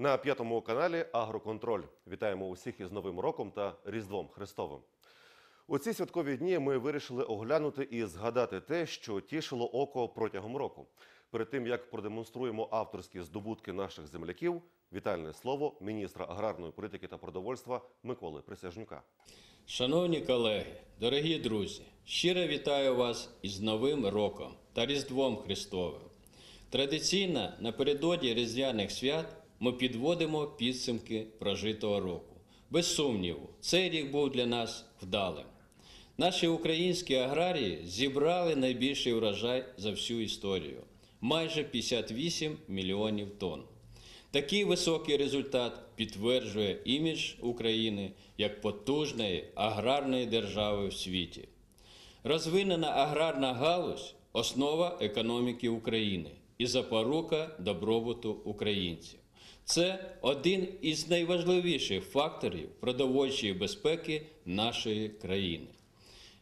На п'ятому каналі Агроконтроль. Вітаємо усіх із Новим роком та Різдвом Христовим. У ці святкові дні ми вирішили оглянути і згадати те, що тішило око протягом року. Перед тим як продемонструємо авторські здобутки наших земляків, вітальне слово міністра аграрної політики та продовольства Миколи Присяжнюка. Шановні колеги, дорогі друзі, щиро вітаю вас із Новим роком та Різдвом Христовим. Традиційно напередодні Різдвяних свят ми підводимо підсумки прожитого року. Без сумніву, цей рік був для нас вдалим. Наші українські аграрії зібрали найбільший врожай за всю історію майже 58 мільйонів тонн. Такий високий результат підтверджує імідж України як потужної аграрної держави в світі. Розвинена аграрна галузь основа економіки України і запорука добробуту українців. Це один із найважливіших факторів продовольчої безпеки нашої країни.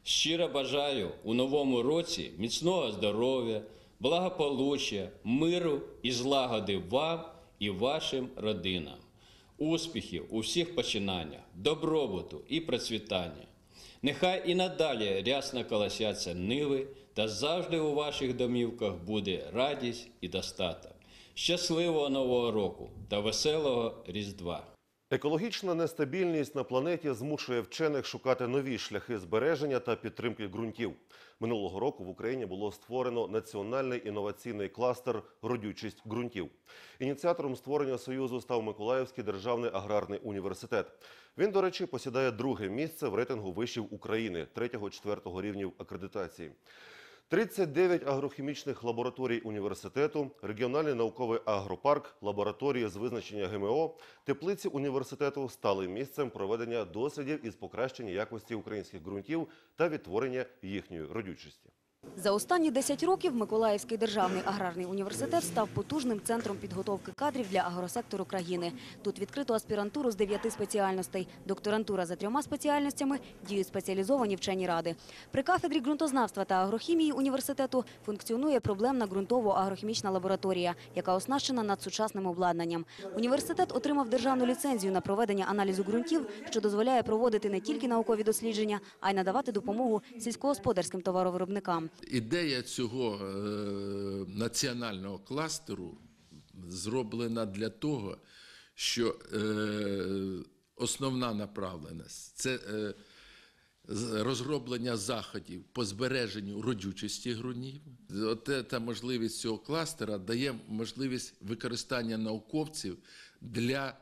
Щиро бажаю у новому році міцного здоров'я, благополуччя, миру і злагоди вам і вашим родинам, успіхів у всіх починаннях, добробуту і процвітання. Нехай і надалі рясно колосяться ниви, та завжди у ваших домівках буде радість і достаток. Щасливого нового року та веселого Різдва! Екологічна нестабільність на планеті змушує вчених шукати нові шляхи збереження та підтримки ґрунтів. Минулого року в Україні було створено національний інноваційний кластер Родючість ґрунтів. Ініціатором створення союзу став Миколаївський державний аграрний університет. Він, до речі, посідає друге місце в рейтингу вишів України 3-4 рівнів акредитації. 39 агрохімічних лабораторій університету, регіональний науковий агропарк, лабораторії з визначення ГМО, теплиці університету стали місцем проведення дослідів із покращення якості українських ґрунтів та відтворення їхньої родючості. За останні 10 років Миколаївський державний аграрний університет став потужним центром підготовки кадрів для агросектору країни. Тут відкрито аспірантуру з 9 спеціальностей, докторантура за трьома спеціальностями, діють спеціалізовані вчені ради. При кафедрі ґрунтознавства та агрохімії університету функціонує проблемна ґрунтово-агрохімічна лабораторія, яка оснащена надсучасним обладнанням. Університет отримав державну ліцензію на проведення аналізу ґрунтів, що дозволяє проводити не тільки наукові дослідження, а й надавати допомогу сільськогосподарським товаровиробникам. Ідея цього е, національного кластеру зроблена для того, що е, основна направленість це е, розроблення заходів по збереженню родючості ґрунтів. От ця можливість цього кластера дає можливість використання науковців для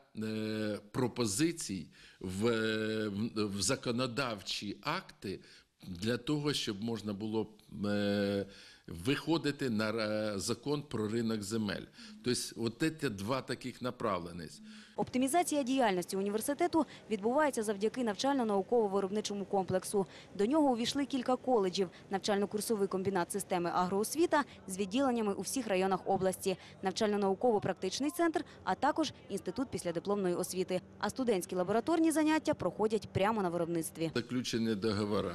пропозицій в законодавчі акти для того, щоб можна було е, виходити на е, закон про ринок земель. Тобто, от ці два таких направленість. Оптимізація діяльності університету відбувається завдяки навчально-науково-виробничому комплексу. До нього увійшли кілька коледжів, навчально-курсовий комбінат системи агроосвіта з відділеннями у всіх районах області, навчально-науково-практичний центр, а також інститут післядипломної освіти. А студентські лабораторні заняття проходять прямо на виробництві. Заключені договори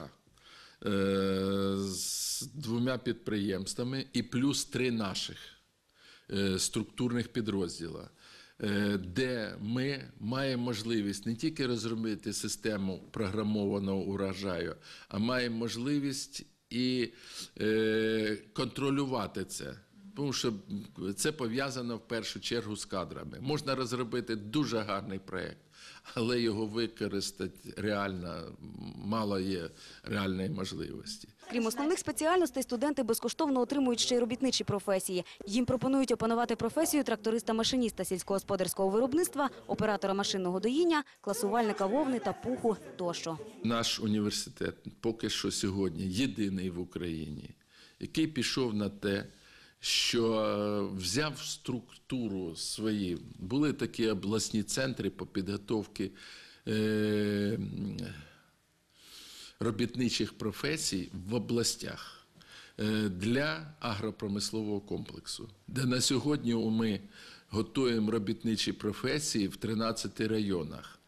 з двома підприємствами і плюс три наших е, структурних підрозділа, е, де ми маємо можливість не тільки розробити систему програмованого урожаю, а маємо можливість і е, контролювати це. Тому що це пов'язано в першу чергу з кадрами. Можна розробити дуже гарний проєкт, але його використати реально мало є реальної можливості. Крім основних спеціальностей, студенти безкоштовно отримують ще й робітничі професії. Їм пропонують опанувати професію тракториста-машиніста сільськогосподарського виробництва, оператора машинного доїння, класувальника вовни та пуху тощо. Наш університет поки що сьогодні єдиний в Україні, який пішов на те, що е, взяв структуру свої. Були такі обласні центри по підготовці е, робітничих професій в областях е, для агропромислового комплексу, де на сьогодні ми готуємо робітничі професії в 13 районах.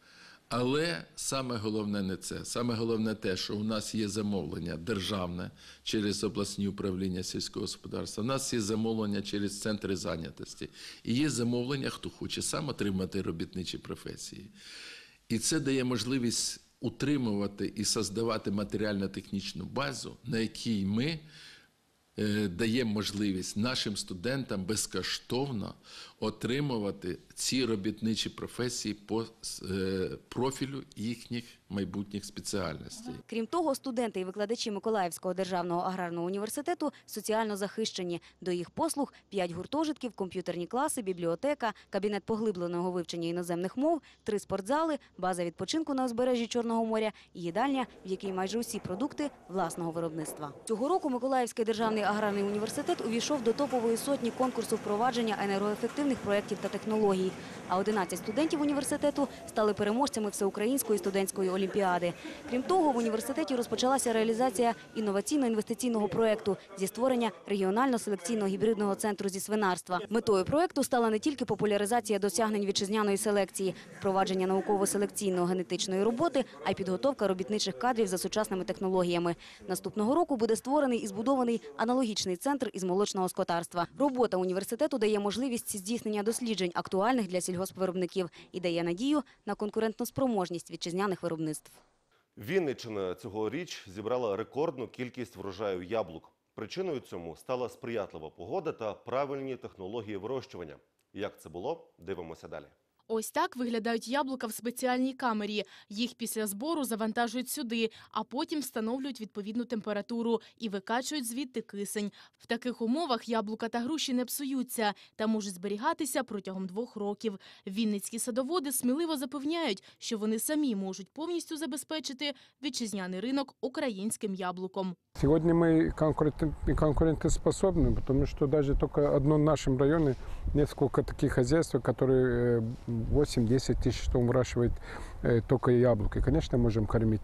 Але саме головне не це. Саме головне те, що у нас є замовлення державне через обласні управління сільського господарства. У нас є замовлення через центри зайнятості. І є замовлення, хто хоче сам отримати робітничі професії. І це дає можливість утримувати і создавати матеріально-технічну базу, на якій ми е, даємо можливість нашим студентам безкоштовно отримувати ці робітничі професії по е, профілю їхніх майбутніх спеціальностей. Крім того, студенти і викладачі Миколаївського державного аграрного університету соціально захищені. До їх послуг – 5 гуртожитків, комп'ютерні класи, бібліотека, кабінет поглибленого вивчення іноземних мов, три спортзали, база відпочинку на узбережжі Чорного моря і їдальня, в якій майже усі продукти власного виробництва. Цього року Миколаївський державний аграрний університет увійшов до топової сотні конкурсу впровадження енергоефективних проєктів та технологій. А 11 студентів університету стали переможцями всеукраїнської студентської олімпіади. Крім того, в університеті розпочалася реалізація інноваційно-інвестиційного проєкту зі створення регіонально-селекційного гібридного центру зі свинарства. Метою проєкту стала не тільки популяризація досягнень вітчизняної селекції, впровадження науково-селекційної генетичної роботи, а й підготовка робітничих кадрів за сучасними технологіями. Наступного року буде створений і збудований аналогічний центр із молочного скотарства. Робота університету дає можливість здійснення досліджень, актуальних для сільгоспвиробників, і дає надію на конкурентну спроможність вітчизняних виробництв. Вінниччина цьогоріч зібрала рекордну кількість врожаю яблук. Причиною цьому стала сприятлива погода та правильні технології вирощування. Як це було, дивимося далі. Ось так виглядають яблука в спеціальній камері. Їх після збору завантажують сюди, а потім встановлюють відповідну температуру і викачують звідти кисень. В таких умовах яблука та груші не псуються та можуть зберігатися протягом двох років. Вінницькі садоводи сміливо запевняють, що вони самі можуть повністю забезпечити вітчизняний ринок українським яблуком. Сегодня мы конкурент- конкурентоспособны, потому что даже только одно в нашем районе несколько таких хозяйств, которые э, 8-10 тысяч тонн выращивают э, только яблоки. Конечно, можем кормить.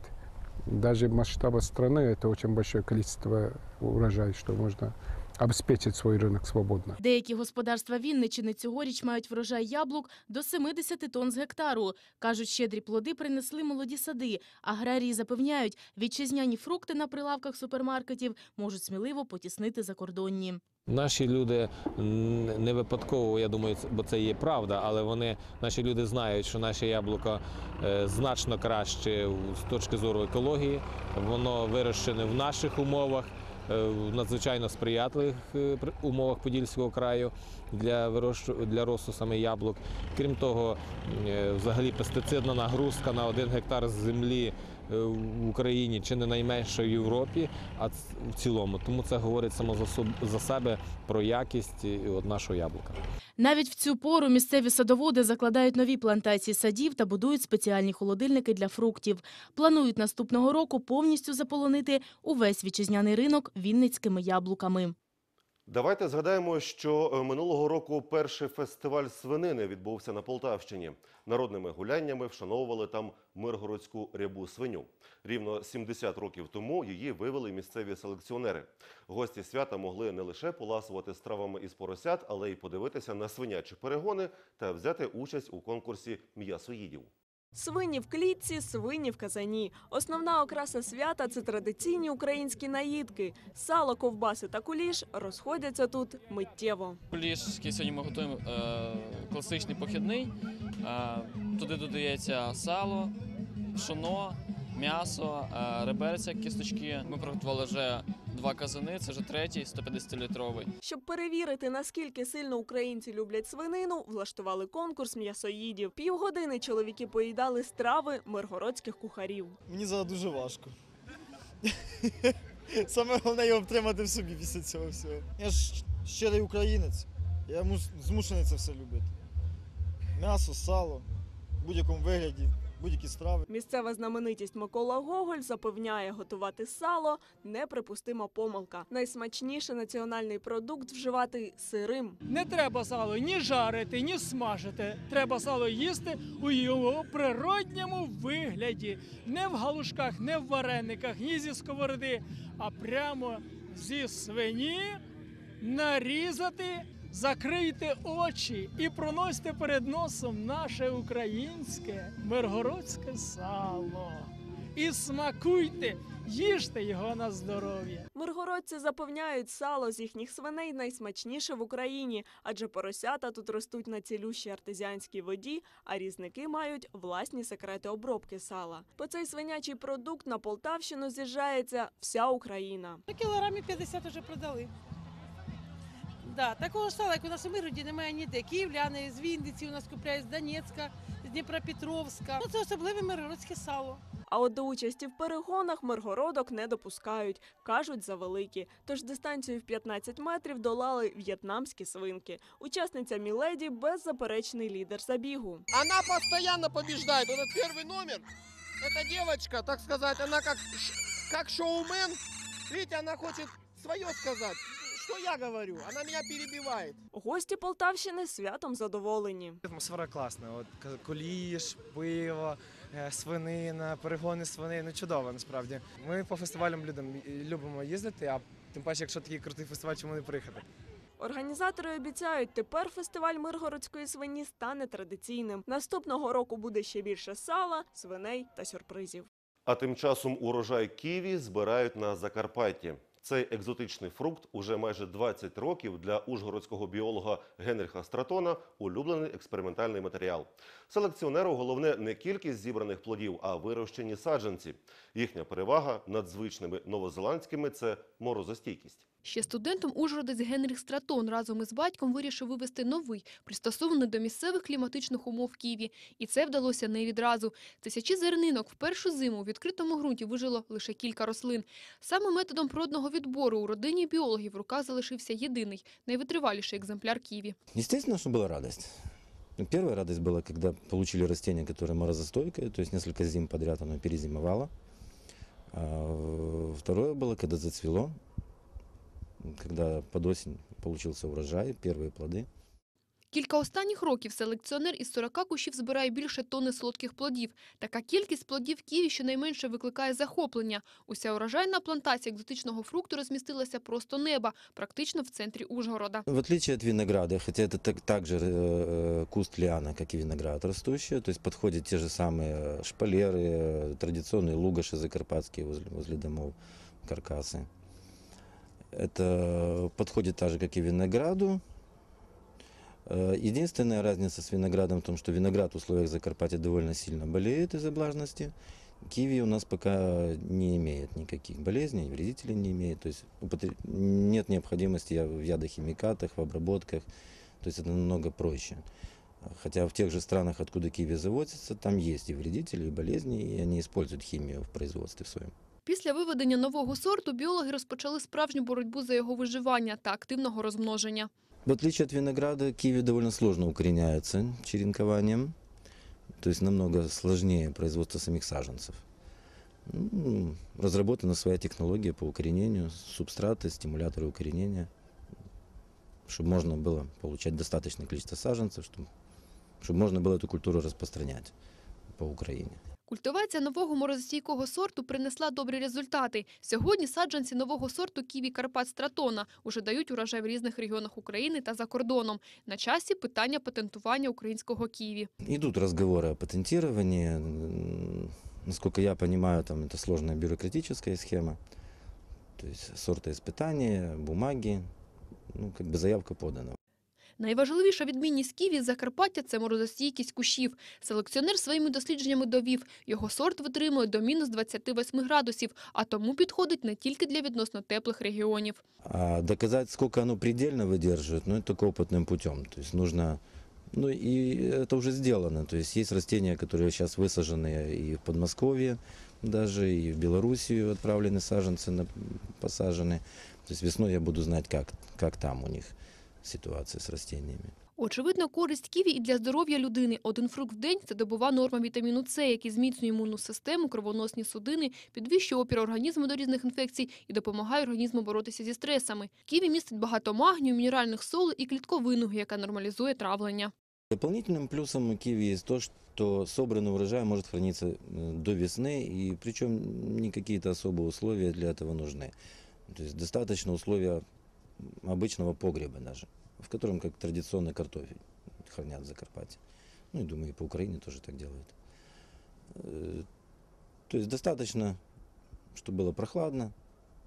Даже в масштабах страны это очень большое количество урожая, что можно обеспечить свой рынок свободно. Деякі господарства Вінничини цьогоріч мають врожай яблук до 70 тонн з гектару. Кажуть, щедрі плоди принесли молоді сади. Аграрії запевняють, вітчизняні фрукти на прилавках супермаркетів можуть сміливо потіснити закордонні. Наші люди не випадково, я думаю, бо це є правда, але вони, наші люди знають, що наше яблуко е, значно краще з точки зору екології. Воно вирощене в наших умовах, е, в надзвичайно сприятливих е, умовах Подільського краю для вирощу для росту саме яблук. Крім того, взагалі пестицидна нагрузка на один гектар землі в Україні чи не найменша в Європі, а в цілому. Тому це говорить само за себе про якість е, от нашого яблука. Навіть в цю пору місцеві садоводи закладають нові плантації садів та будують спеціальні холодильники для фруктів. Планують наступного року повністю заполонити увесь вітчизняний ринок вінницькими яблуками. Давайте згадаємо, що е, минулого року перший фестиваль свинини відбувся на Полтавщині. Народними гуляннями вшановували там миргородську рябу свиню. Рівно 70 років тому її вивели місцеві селекціонери. Гості свята могли не лише поласувати стравами із поросят, але й подивитися на свинячі перегони та взяти участь у конкурсі м'ясоїдів. Свині в клітці, свині в казані. Основна окраса свята це традиційні українські наїдки. Сало, ковбаси та куліш розходяться тут миттєво. Куліш, сьогодні ми готуємо, е, класичний похідний. Е, туди додається сало, пшоно, м'ясо, е, реберця, кісточки. Ми приготували вже два казани, це вже третій, 150-літровий. Щоб перевірити, наскільки сильно українці люблять свинину, влаштували конкурс м'ясоїдів. Півгодини чоловіки поїдали страви миргородських кухарів. Мені зараз дуже важко. Саме головне його втримати в собі після цього всього. Я ж щирий українець. Я змушений це все любити. М'ясо, сало, в будь-якому вигляді, будь-які страви. Місцева знаменитість Микола Гоголь запевняє, готувати сало неприпустима помилка. Найсмачніше національний продукт вживати сирим. Не треба сало ні жарити, ні смажити. Треба сало їсти у його природньому вигляді. Не в галушках, не в варениках, ні зі сковороди, а прямо зі свині нарізати, закрийте очі і проносьте перед носом наше українське миргородське сало. І смакуйте, їжте його на здоров'я. Миргородці запевняють, сало з їхніх свиней найсмачніше в Україні, адже поросята тут ростуть на цілющій артезіанській воді, а різники мають власні секрети обробки сала. По цей свинячий продукт на Полтавщину з'їжджається вся Україна. Кілограмів 50 вже продали. Да, такого ж сала, як у нас у Миргороді, немає ніде. Київляни з Вінниці у нас купляють з Донецька, з Дніпропетровська. Ну, це особливе миргородське сало. А от до участі в перегонах миргородок не допускають, кажуть завеликі. Тож дистанцію в 15 метрів долали в'єтнамські свинки. Учасниця Міледі беззаперечний лідер забігу. Она постоянно побеждает. Вот этот первый номер, эта девочка, так сказать, она как, ш- как шоумен. Видите, она хочет свое сказать. Что я говорю? Она меня перебивает. Гості Полтавщини святом задоволені. Атмосфера класна. От куліш, пиво, е, свинина, перегони свиней. Ну чудово насправді. Ми по фестивалям людям любимо їздити, а тим паче, якщо такий крутий фестиваль, чому не приїхати? Організатори обіцяють, тепер фестиваль миргородської свині стане традиційним. Наступного року буде ще більше сала, свиней та сюрпризів. А тим часом урожай ківі збирають на Закарпатті. Цей екзотичний фрукт уже майже 20 років для ужгородського біолога Генріха Стратона улюблений експериментальний матеріал. Селекціонеру головне не кількість зібраних плодів, а вирощені саджанці. Їхня перевага над звичними новозеландськими це морозостійкість. Ще студентом Ужгородець Генріх Стратон разом із батьком вирішив вивести новий, пристосований до місцевих кліматичних умов Києві. І це вдалося не відразу. Тисячі зернинок в першу зиму у відкритому ґрунті вижило лише кілька рослин. Саме методом природного відбору у родині біологів в руках залишився єдиний, найвитриваліший екземпляр Києві. Естественно, что была радость. Ну, Первая радость была, когда получили растение, которое морозостойкое, то есть несколько зим подряд оно перезимовало. А э, второе было, когда зацвело, когда под осень получился урожай, первые плоды. Кілька останніх років селекціонер із 40 кущів збирає більше тонни солодких плодів. Така кількість плодів Києві щонайменше викликає захоплення. Уся урожайна плантація екзотичного фрукту розмістилася просто неба, практично в центрі Ужгорода. В отличие от винограда, хотя это так, так же э, куст лиана, как и виноград растущий, то есть подходят те же самые шпалеры, э, традиционные лугаши закарпатские возле, возле домов, каркасы. Это подходит так же, как и винограду. Э, Единственная разница с виноградом в том, что виноград в условиях Закарпатья довольно сильно болеет из-за влажности. Киви у нас пока не имеет никаких болезней, вредителей не имеет. То есть нет необходимости в ядохимикатах, в обработках. То есть это намного проще. Хотя в тех же странах, откуда киви завозятся, там есть и вредители, и болезни, и они используют химию в производстве своем. Після виведення нового сорту біологи розпочали справжню боротьбу за його виживання та активного розмноження. В отличие от винограда, киви довольно сложно укореняется черенкованием. То есть намного сложнее производство самих саженцев. Ну, разработана своя технология по укоренению, субстраты, стимуляторы укоренения, чтобы можно было получать достаточное количество саженцев, чтобы, чтобы можно было эту культуру распространять по Украине. Культивація нового морозостійкого сорту принесла добрі результати. Сьогодні саджанці нового сорту ківі Карпат Стратона уже дають урожай в різних регіонах України та за кордоном. На часі питання патентування українського ківі. Идут разговоры о патентировании. М, Насколько я понимаю, там это сложная бюрократическая схема. То есть сортоиспытания, бумаги, ну, как бы заявка подана. Найважливіша відмінність ківі Закарпаття – це морозостійкість кущів. Селекціонер своїми дослідженнями довів, його сорт витримує до мінус 28 градусів, а тому підходить не тільки для відносно теплих регіонів. А доказать, сколько оно предельно выдерживает, ну, это только опытным путем. То есть нужно... Ну, и это уже сделано. То есть есть растения, которые сейчас высажены и в Подмосковье даже, и в Белоруссию отправлены саженцы, на- посажены. То есть весной я буду знать, как, как там у них ситуация с растениями. Очевидно, користь ківі і для здоров'я людини. Один фрукт в день – це добова норма вітаміну С, який зміцнює імунну систему, кровоносні судини, підвищує опір організму до різних інфекцій і допомагає організму боротися зі стресами. Ківі містить багато магнію, мінеральних солей і клітковину, яка нормалізує травлення. Дополнительным плюсом у киви есть то, что собранный урожай может храниться э, до весны, и причем не какие-то особые условия для этого нужны. То есть достаточно условия обычного погреба даже. в котором как традиционный картофель хранят в Закарпатье. Ну и думаю, и по Украине тоже так делают. Э, То есть достаточно, чтобы было прохладно,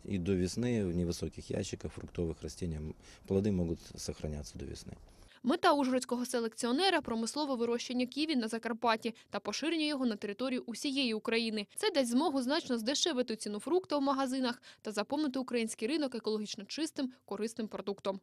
и до весны в невысоких ящиках фруктовых растений м- плоды могут сохраняться до весны. Мета ужгородського селекціонера промислове вирощення ківі на Закарпатті та поширення його на територію усієї України. Це дасть змогу значно здешевити ціну фрукта в магазинах та заповнити український ринок екологічно чистим, корисним продуктом.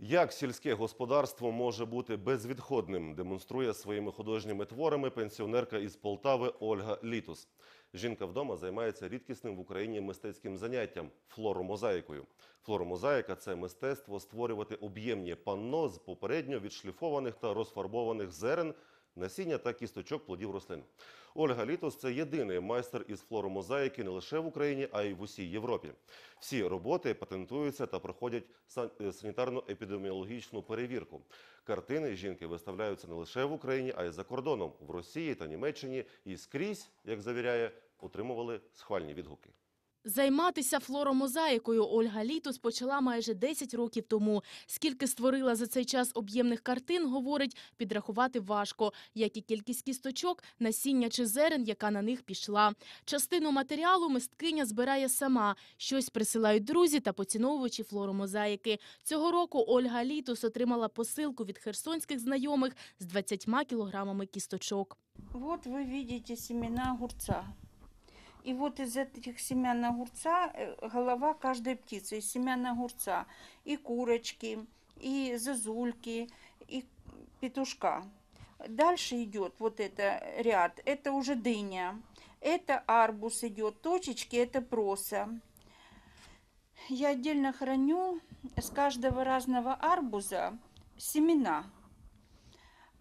Як сільське господарство може бути безвідходним, демонструє своїми художніми творами пенсіонерка із Полтави Ольга Літус. Жінка вдома займається рідкісним в Україні мистецьким заняттям флоромозаїкою. Флоромозаїка це мистецтво створювати об'ємні панно з попередньо відшліфованих та розфарбованих зерен, насіння та кісточок плодів рослин. Ольга Літус це єдиний майстер із флоромозаїки не лише в Україні, а й в усій Європі. Всі роботи патентуються та проходять е, санітарно-епідеміологічну перевірку. Картини жінки виставляються не лише в Україні, а й за кордоном в Росії та Німеччині. І скрізь, як завіряє, отримували схвальні відгуки. Займатися флоромозаїкою Ольга Літус почала майже 10 років тому. Скільки створила за цей час об'ємних картин, говорить, підрахувати важко, як і кількість кісточок, насіння чи зерен, яка на них пішла. Частину матеріалу мисткиня збирає сама. Щось присилають друзі та поціновувачі флоромозаїки. Цього року Ольга Літус отримала посилку від херсонських знайомих з 20 кілограмами кісточок. Вот вы видите семена огурца. И вот из этих семян огурца э, голова каждой птицы, из семян огурца и курочки, и зазульки, и петушка. Дальше идет вот это ряд, это уже дыня, это арбуз идет, точечки это проса. Я отдельно храню с каждого разного арбуза семена,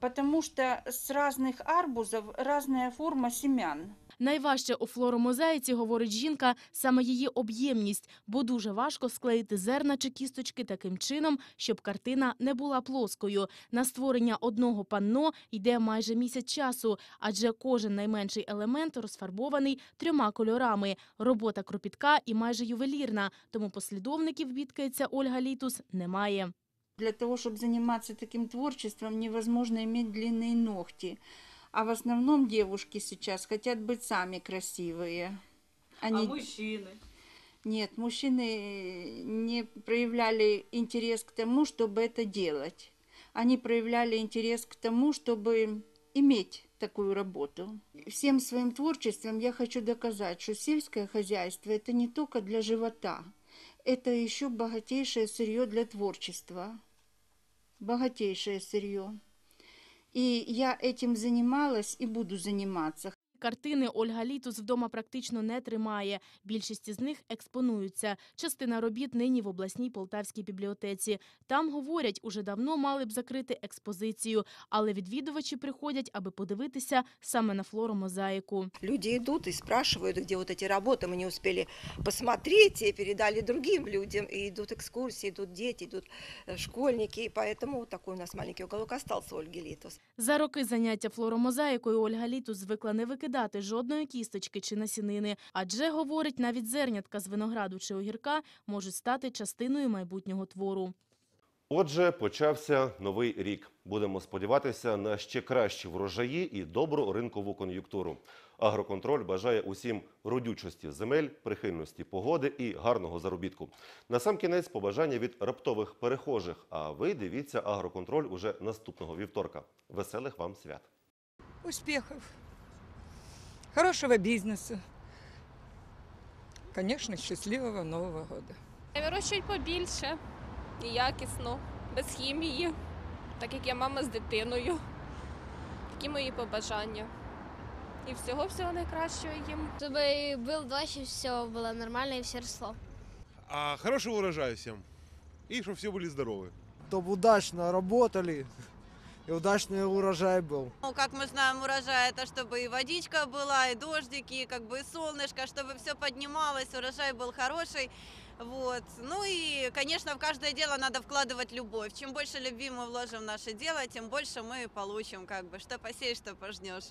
потому что с разных арбузов разная форма семян. Найважче у флоромозаїці, говорить жінка, саме її об'ємність, бо дуже важко склеїти зерна чи кісточки таким чином, щоб картина не була плоскою. На створення одного панно йде майже місяць часу, адже кожен найменший елемент розфарбований трьома кольорами. Робота кропітка і майже ювелірна, тому послідовників, бідкається Ольга Літус, немає. Для того, чтобы заниматься таким творчеством, невозможно иметь длинные ногти. А в основном девушки сейчас хотят быть сами красивые. Они... мужчины? Нет, мужчины не проявляли интерес к тому, чтобы это делать. Они проявляли интерес к тому, чтобы иметь такую работу. Всем своим творчеством я хочу доказать, что сельское хозяйство это не только для живота, это еще богатейшее сырье для творчества. Богатейшее сырье. И я этим занималась и буду заниматься. Картини Ольга Літус вдома практично не тримає. Більшість із них експонуються. Частина робіт нині в обласній Полтавській бібліотеці. Там, говорять, уже давно мали б закрити експозицію, але відвідувачі приходять, аби подивитися саме на флоромозаїку. Люди идут и спрашивают, где вот эти работы, мы не успели посмотреть, и передали другим людям, и идут экскурсии, идут дети, идут э, школьники, и поэтому вот такой у нас маленький уголок остался у Ольги Литус. За роки заняття флоромозаїкою Ольга Літус звикла не викидати жодної кісточки чи насінини, адже, говорить, навіть зернятка з винограду чи огірка можуть стати частиною майбутнього твору. Отже, почався новий рік. Будемо сподіватися на ще кращі врожаї і добру ринкову кон'юнктуру. Агроконтроль бажає усім родючості земель, прихильності погоди і гарного заробітку. Насамкінець побажання від раптових перехожих. А ви дивіться агроконтроль уже наступного вівторка. Веселих вам свят! Успехов, хорошего бизнеса, конечно, счастливого Нового года. Вирощують побільше і якісно, без хімії, так як я мама з дитиною. Такі мої побажання. І всього-всього найкращого їм. Чтобы был дождь, и все было нормально, и все росло. А хорошего урожая всем. И чтобы все были здоровы. Чтобы удачно работали и удачный урожай был. Ну, как мы знаем, урожай это чтобы и водичка была, и дождики, и как бы и солнышко, чтобы все поднималось, урожай был хороший. Вот. Ну и, конечно, в каждое дело надо вкладывать любовь. Чем больше любви мы вложим в наше дело, тем больше мы получим, как бы, что посеешь, что пожнешь.